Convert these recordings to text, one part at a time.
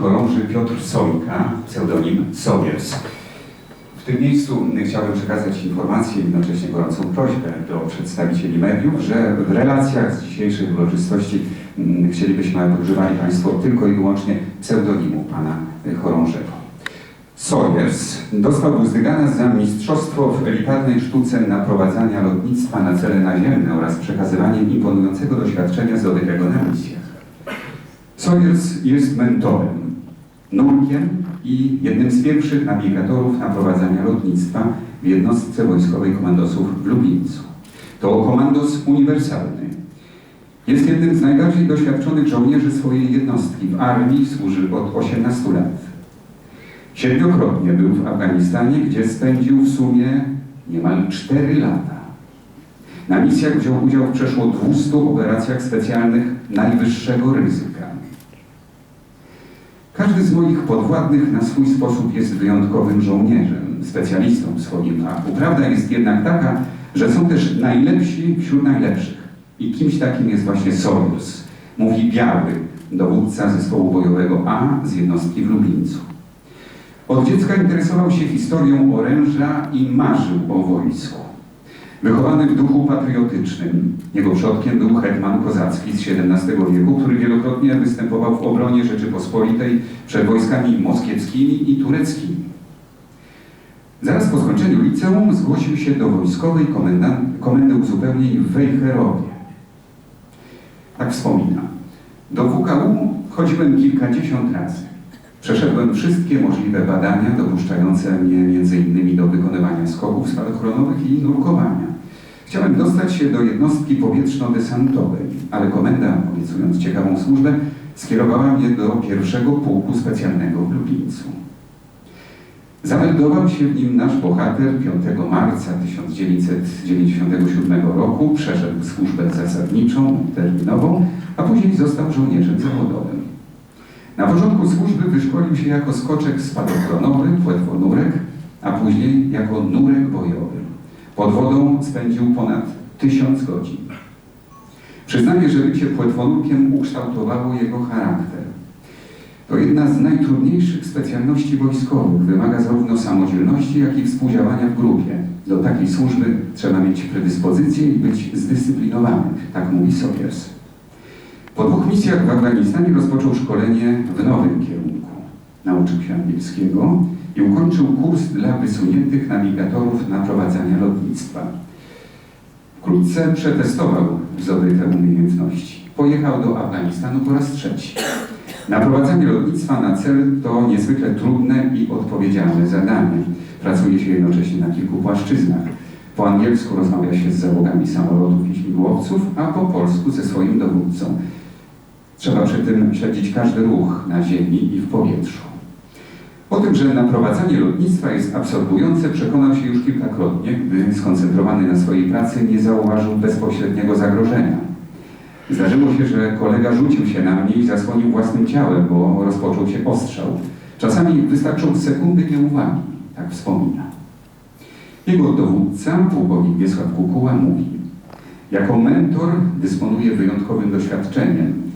Chorąży Piotr Sojka, pseudonim Sowiers. W tym miejscu chciałbym przekazać informację i jednocześnie gorącą prośbę do przedstawicieli mediów, że w relacjach z dzisiejszej uroczystości mm, chcielibyśmy, aby używali Państwo tylko i wyłącznie pseudonimu pana chorążego. Sawyers dostał Buzdygana za mistrzostwo w elitarnej sztuce naprowadzania lotnictwa na cele naziemne oraz przekazywanie imponującego doświadczenia zdobytego na misjach. Sawyers jest mentorem, nurkiem i jednym z pierwszych nawigatorów naprowadzania lotnictwa w jednostce wojskowej komandosów w Lublińcu. To komandos uniwersalny. Jest jednym z najbardziej doświadczonych żołnierzy swojej jednostki. W armii służy od 18 lat. Siedmiokrotnie był w Afganistanie, gdzie spędził w sumie niemal 4 lata. Na misjach wziął udział w przeszło 200 operacjach specjalnych najwyższego ryzyka. Każdy z moich podwładnych na swój sposób jest wyjątkowym żołnierzem, specjalistą swoim fachu. Prawda jest jednak taka, że są też najlepsi wśród najlepszych. I kimś takim jest właśnie Soros, mówi Biały, dowódca zespołu bojowego A z jednostki w Lublińcu. Od dziecka interesował się historią oręża i marzył o wojsku. Wychowany w duchu patriotycznym, jego przodkiem był hetman kozacki z XVII wieku, który wielokrotnie występował w obronie Rzeczypospolitej przed wojskami moskiewskimi i tureckimi. Zaraz po skończeniu liceum zgłosił się do wojskowej komendy uzupełnień w Wejherowie. Tak wspomina. Do WKU chodziłem kilkadziesiąt razy. Przeszedłem wszystkie możliwe badania dopuszczające mnie m.in. do wykonywania skoków spadochronowych i nurkowania. Chciałem dostać się do jednostki powietrzno-desantowej, ale komenda, obiecując ciekawą służbę, skierowała mnie do pierwszego pułku specjalnego w Lublińcu. Zameldował się w nim nasz bohater 5 marca 1997 roku, przeszedł służbę zasadniczą, terminową, a później został żołnierzem zawodowym. Na początku służby wyszkolił się jako skoczek spadochronowy, płetwonurek, a później jako nurek bojowy. Pod wodą spędził ponad tysiąc godzin. Przyznaję, że bycie płetwonurkiem ukształtowało jego charakter. To jedna z najtrudniejszych specjalności wojskowych. Wymaga zarówno samodzielności, jak i współdziałania w grupie. Do takiej służby trzeba mieć predyspozycję i być zdyscyplinowanym, tak mówi Sowiers. Po dwóch misjach w Afganistanie rozpoczął szkolenie w nowym kierunku. Nauczył się angielskiego i ukończył kurs dla wysuniętych nawigatorów naprowadzania lotnictwa. Wkrótce przetestował zdobyte umiejętności. Pojechał do Afganistanu po raz trzeci. Naprowadzanie lotnictwa na cel to niezwykle trudne i odpowiedzialne zadanie. Pracuje się jednocześnie na kilku płaszczyznach. Po angielsku rozmawia się z załogami samolotów i śmigłowców, a po polsku ze swoim dowódcą. Trzeba przy tym śledzić każdy ruch na ziemi i w powietrzu. O tym, że naprowadzanie lotnictwa jest absorbujące, przekonał się już kilkakrotnie, gdy skoncentrowany na swojej pracy nie zauważył bezpośredniego zagrożenia. Zdarzyło się, że kolega rzucił się na mnie i zasłonił własnym ciałem, bo rozpoczął się ostrzał. Czasami wystarczą sekundy nieuwagi, tak wspomina. Jego dowódca, pułkownik Wiesław Kukuła, mówi Jako mentor dysponuje wyjątkowym doświadczeniem.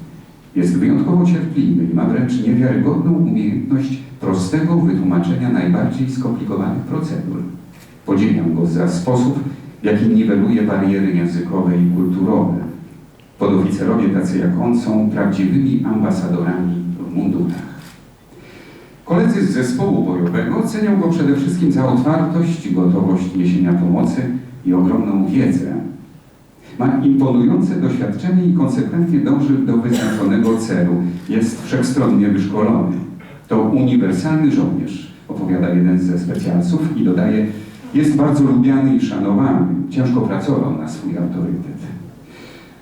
Jest wyjątkowo cierpliwy i ma wręcz niewiarygodną umiejętność prostego wytłumaczenia najbardziej skomplikowanych procedur. Podziwiam go za sposób, w jaki niweluje bariery językowe i kulturowe. Podoficerowie tacy jak on są prawdziwymi ambasadorami w mundurach. Koledzy z zespołu bojowego cenią go przede wszystkim za otwartość, gotowość niesienia pomocy i ogromną wiedzę. Ma imponujące doświadczenie i konsekwentnie dąży do wyznaczonego celu. Jest wszechstronnie wyszkolony. To uniwersalny żołnierz, opowiada jeden ze specjalców i dodaje, jest bardzo lubiany i szanowany. Ciężko pracował na swój autorytet.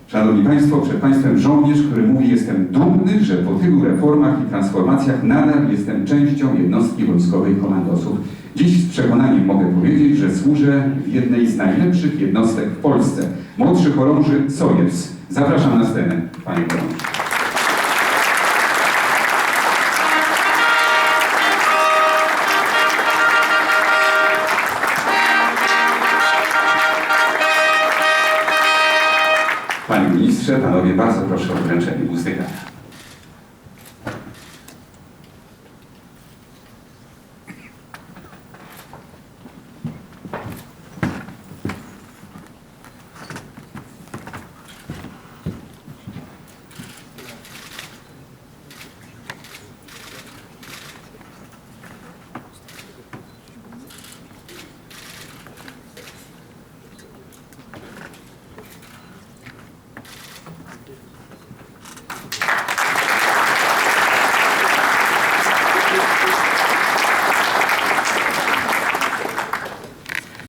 Szanowni Państwo, przed Państwem żołnierz, który mówi, jestem dumny, że po tylu reformach i transformacjach nadal jestem częścią jednostki wojskowej komandosów. Dziś z przekonaniem mogę powiedzieć, że służę w jednej z najlepszych jednostek w Polsce. Młodszy chorąży Sojers. Zapraszam na scenę, Panie chorąży. Panie Ministrze, Panowie, bardzo proszę o wręczenie Buzdygana.